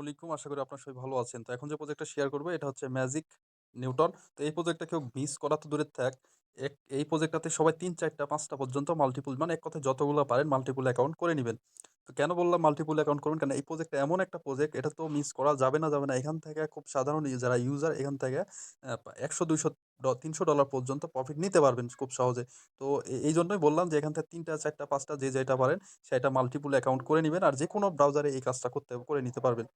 আলাইকুম। আশা করি আপনার সবাই ভালো আছেন। তো এখন যে প্রজেক্টটা শেয়ার করব এটা হচ্ছে ম্যাজিক নিউটন। তো এই প্রজেক্টটা কেউ মিস করা তো দূরের থাক। এক এই প্রজেক্টটাতে সবাই ৩, ৪ টা ৫ টা পর্যন্ত মাল্টিপুল মানে এক কথা যতগুলো পারেন মাল্টিপুল অ্যাকাউন্ট করে নিবেন। কেন বললাম মাল্টিপল অ্যাকাউন্ট করবেন? কারণ এই প্রজেক্টটা এমন একটা প্রজেক্ট এটা তো মিস করা যাবে না, যাবে না। এখান থেকে খুব সাধারণ যারা ইউজার এখান থেকে অ্যা ১০০, ২০০ ড $৩০০ পর্যন্ত প্রফিট নিতে পারবেন খুব সহজে। তো এই জন্যই বললাম যে এখান থেকে ৩ টা, ৪ টা, ৫ টা যে যেটা পারেন সেটা মাল্টিপল অ্যাকাউন্ট করে নেবেন আর যে কোনো ব্রাউজারে এই কাজটা করতে করে নিতে পারবেন।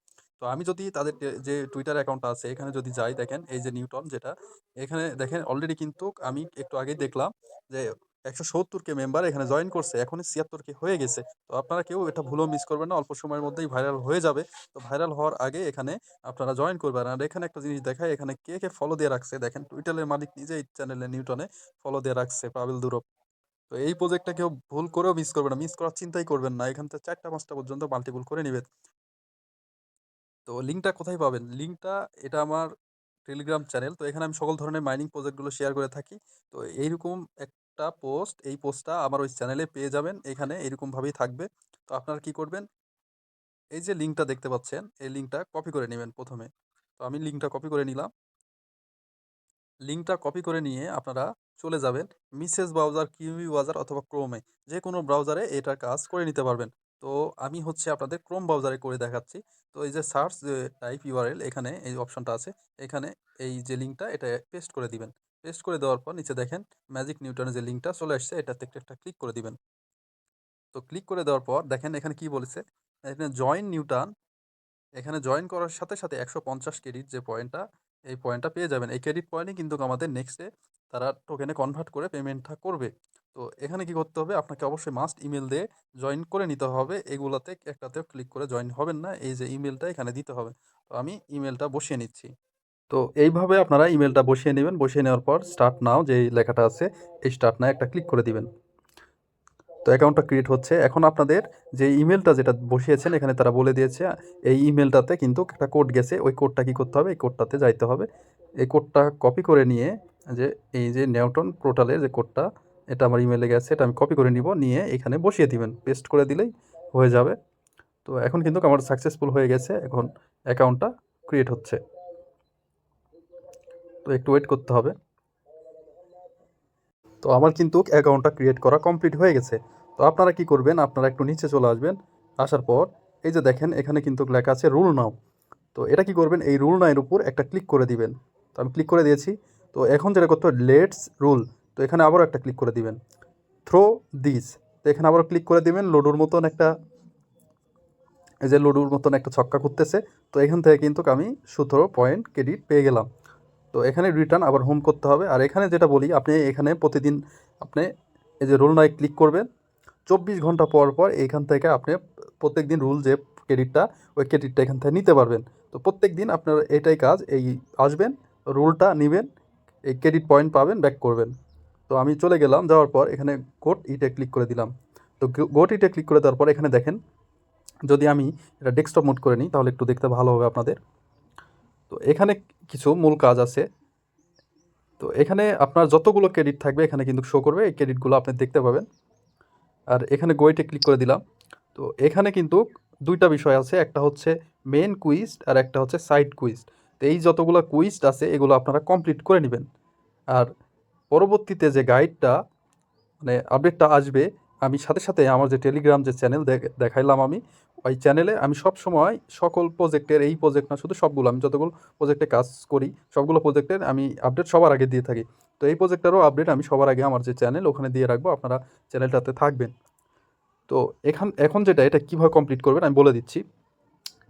তো আমি যদি তাদের যে টুইটার অ্যাকাউন্টটা আছে এখানে যদি যাই দেখেন এই যে নিউটন যেটা এখানে দেখেন অলরেডি কিন্তু আমি একটু আগেই দেখলাম যে ১৭০ কে মেম্বার এখানে জয়েন করছে। এখনই ৭৬ কে হয়ে গেছে। তো আপনারা কেউ এটা ভুলেও মিস করবেন না। অল্প সময়ের মধ্যেই ভাইরাল হয়ে যাবে। তো ভাইরাল হওয়ার আগে এখানে আপনারা জয়েন করবেন। আর এখানে একটা জিনিস দেখায় এখানে কে, কে ফলো দিয়ে রাখছে দেখেন টুইটারের মালিক নিজে এই চ্যানেলে নিউটনে ফলো দিয়ে রাখছে পাবেল দুরব। তো এই প্রজেক্টটা কেউ ভুল করেও মিস করবেন না। মিস করার চিন্তাই করবেন না। এখান থেকে ৪ টা ৫ টা পর্যন্ত মাল্টিপল করে নিবেন। তো লিঙ্কটা কোথায় পাবেন? লিঙ্কটা এটা আমার টেলিগ্রাম চ্যানেল। তো এখানে আমি সকল ধরনের মাইনিং প্রজেক্টগুলো শেয়ার করে থাকি। তো এইরকম একটা পোস্ট, এই পোস্টটা আমার ওই চ্যানেলে পেয়ে যাবেন। এখানে এরকমভাবেই থাকবে। তো আপনারা কি করবেন? এই যে লিঙ্কটা দেখতে পাচ্ছেন, এই লিঙ্কটা কপি করে নেবেন প্রথমে তো আমি লিঙ্কটা কপি করে নিলাম। লিঙ্কটা কপি করে নিয়ে আপনারা চলে যাবেন মিসেস ব্রাউজার, কিউই ব্রাউজার অথবা ক্রোমে। যে কোনো ব্রাউজারে এটার কাজ করে নিতে পারবেন। তো আমি হচ্ছে আপনাদের ক্রোম ব্রাউজারে করে দেখাচ্ছি। তো এই যে সার্চ যে টাইপ ইউআরএল এখানে এই অপশনটা আছে। এখানে এই যে লিঙ্কটা এটা পেস্ট করে দিবেন। পেস্ট করে দেওয়ার পর নিচে দেখেন ম্যাজিক নিউটনের যে লিঙ্কটা চলে আসছে এটাতে একটা, একটা ক্লিক করে দিবেন। তো ক্লিক করে দেওয়ার পর দেখেন এখানে কি বলেছে? এখানে জয়েন নিউটন এখানে জয়েন করার সাথে, সাথে ১৫০ ক্রেডিট যে পয়েন্টটা, এই পয়েন্টটা পেয়ে যাবেন। এই ক্রেডিট পয়েন্টই কিন্তু আমাদের নেক্সটে তারা টোকেনে কনভার্ট করে পেমেন্টটা করবে। তো এখানে কি করতে হবে? আপনাকে অবশ্যই মাস্ট ইমেল দিয়ে জয়েন করে নিতে হবে। এগুলাতে একটাতে ক্লিক করে জয়েন হবেন না। এই যে ইমেলটা এখানে দিতে হবে। তো আমি ইমেলটা বসিয়ে নিচ্ছি। তো এইভাবে আপনারা ইমেলটা বসিয়ে নেবেন বসিয়ে নেওয়ার পর স্টার্ট নাও যেই লেখাটা আছে, এই স্টার্ট নাও একটা ক্লিক করে দিবেন। তো অ্যাকাউন্টটা ক্রিয়েট হচ্ছে। এখন আপনাদের যে ইমেলটা যেটা বসিয়েছেন এখানে তারা বলে দিয়েছে এই ইমেলটাতে কিন্তু একটা কোড গেছে। ওই কোডটা কি করতে হবে? এই কোডটাতে যাইতে হবে। এই কোডটা কপি করে নিয়ে যে এই যে নিউটন পোর্টালের যে কোডটা এটা আমার ইমেইলে গেছে। এটা আমি কপি করে নিব। নিয়ে এখানে বসিয়ে দিবেন। পেস্ট করে দিলেই হয়ে যাবে। তো এখন কিন্তু আমার সাকসেসফুল হয়ে গেছে। এখন অ্যাকাউন্টটা ক্রিয়েট হচ্ছে। তো একটু ওয়েট করতে হবে। তো আমার কিন্তু অ্যাকাউন্টটা ক্রিয়েট করা কমপ্লিট হয়ে গেছে। তো আপনারা কি করবেন? আপনারা একটু নিচে চলে আসবেন। আসার পর এই যে দেখেন, এখানে কিন্তু লেখা আছে রুল নাও। তো এটা কি করবেন? এই রুল নাও এর উপর একটা ক্লিক করে দিবেন। তো আমি ক্লিক করে দিয়েছি। তো এখন যেটা করতে হবে লেটস রুল। তো এখানে আবারও একটা ক্লিক করে দিবেন। Through this. তো এখানে আবারও ক্লিক করে দিবেন। লুডোর মতন একটা এই যে লুডোর মতন একটা ছক্কা ঘুরতেছে। তো এখান থেকে কিন্তু আমি ১৭ পয়েন্ট ক্রেডিট পেয়ে গেলাম। তো এখানে রিটার্ন আবার হোম করতে হবে। আর এখানে যেটা বলি আপনি এখানে প্রতিদিন আপনি এই যে রুল নাও ক্লিক করবেন। ২৪ ঘণ্টা পর, পর এইখান থেকে আপনি প্রত্যেকদিন রুল যে ক্রেডিটটা ওই ক্রেডিটটা এখান থেকে নিতে পারবেন। তো প্রত্যেকদিন আপনার এটাই কাজ এই আসবেন, রুলটা নেবেন এই ক্রেডিট পয়েন্ট পাবেন, ব্যাক করবেন। তো আমি চলে গেলাম। যাওয়ার পর এখানে গোট ইটে ক্লিক করে দিলাম। তো গোট ইটে ক্লিক করে দেওয়ার পর এখানে দেখেন, যদি আমি এটা ডেস্কটপ মোড করে নিই, তাহলে একটু দেখতে ভালো হবে আপনাদের। তো এখানে কিছু মূল কাজ আছে। তো এখানে আপনার যতগুলো ক্রেডিট থাকবে, এখানে কিন্তু শো করবে। এই ক্রেডিটগুলো আপনি দেখতে পাবেন। আর এখানে গো ইটে ক্লিক করে দিলাম। তো এখানে কিন্তু দুইটা বিষয় আছে। একটা হচ্ছে মেন কুইজ আর একটা হচ্ছে সাইড কুইজ। তো এই যতগুলো কুইজ আছে, এগুলো আপনারা কমপ্লিট করে নেবেন আর পরবর্তীতে যে গাইডটা মানে আপডেটটা আসবে আমি সাথে, সাথে আমার যে টেলিগ্রাম যে চ্যানেল দেখাইলাম আমি ওই চ্যানেলে আমি সবসময় সকল প্রজেক্টের এই প্রজেক্ট না শুধু সবগুলো আমি যতগুলো প্রজেক্টে কাজ করি সবগুলো প্রজেক্টের আমি আপডেট সবার আগে দিয়ে থাকি। তো এই প্রজেক্টটারও আপডেট আমি সবার আগে আমার যে চ্যানেল ওখানে দিয়ে রাখব। আপনারা চ্যানেলটাতে থাকবেন। তো এখান এখন যেটা এটা কীভাবে কমপ্লিট করবেন আমি বলে দিচ্ছি।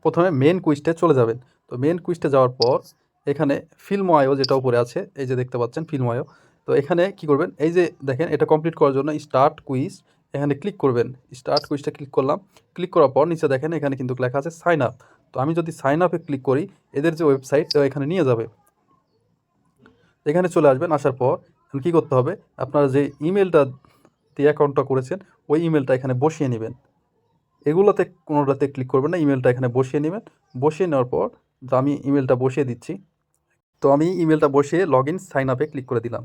১ম এ মেইন কুইজটায় চলে যাবেন। তো মেন কুইজটা যাওয়ার পর এখানে ফিল্মওয়ায়ো যেটা উপরে আছে এই যে দেখতে পাচ্ছেন ফিল্মওয়ায়ো। তো এখানে কি করবেন? এই যে দেখেন, এটা কমপ্লিট করার জন্য স্টার্ট কুইজ এখানে ক্লিক করবেন। স্টার্ট কুইজটা ক্লিক করলাম। ক্লিক করার পর নিচে দেখেন, এখানে কিন্তু লেখা আছে সাইন আপ। তো আমি যদি সাইন আপে ক্লিক করি, এদের যে ওয়েবসাইট এখানে নিয়ে যাবে। এখানে চলে আসবেন। আসার পর কি করতে হবে? আপনারা যে ইমেলটা দিয়ে অ্যাকাউন্টটা করেছেন, ওই ইমেলটা এখানে বসিয়ে নেবেন এগুলোতে, কোনোটাতে ক্লিক করবেন না। ইমেলটা এখানে বসিয়ে নেবেন বসিয়ে নেওয়ার পর আমি ইমেলটা বসিয়ে দিচ্ছি। তো আমি ইমেলটা বসিয়ে লগ ইন সাইন আপে ক্লিক করে দিলাম।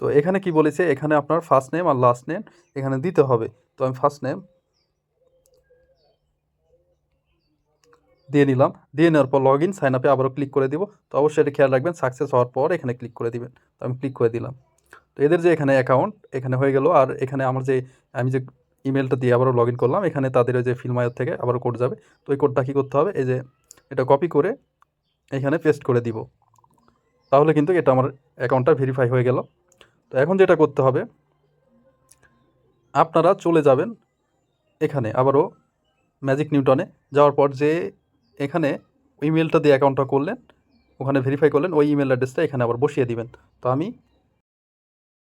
তো এখানে কি বলেছে? এখানে আপনার ফার্স্ট নেম আর লাস্ট নেম এখানে দিতে হবে। তো আমি ফার্স্ট নেম দিয়ে নিলাম। দিয়ে নেওয়ার পর লগ ইন সাইন আপে আবারও ক্লিক করে দিব। তো অবশ্যই এটা খেয়াল রাখবেন সাকসেস হওয়ার পর এখানে ক্লিক করে দিবেন। তো আমি ক্লিক করে দিলাম। তো এদের যে এখানে অ্যাকাউন্ট এখানে হয়ে গেল। আর এখানে আমার যে, আমি যে ইমেলটা দিয়ে আবারও লগ ইন করলাম, এখানে তাদের ওই যে ফিল্মায়ার থেকে আবারও কোড যাবে। তো ওই কোডটা কী করতে হবে? এই যে এটা কপি করে এখানে পেস্ট করে দিব। তাহলে কিন্তু এটা আমার অ্যাকাউন্টটা ভেরিফাই হয়ে গেল। তো এখন যেটা করতে হবে, আপনারা চলে যাবেন এখানে আবারও ম্যাজিক নিউটনে যাওয়ার পর যে এখানে ইমেলটা দিয়ে অ্যাকাউন্টটা করলেন, ওখানে ভেরিফাই করলেন, ওই ইমেল অ্যাড্রেসটা এখানে আবার বসিয়ে দিবেন। তো আমি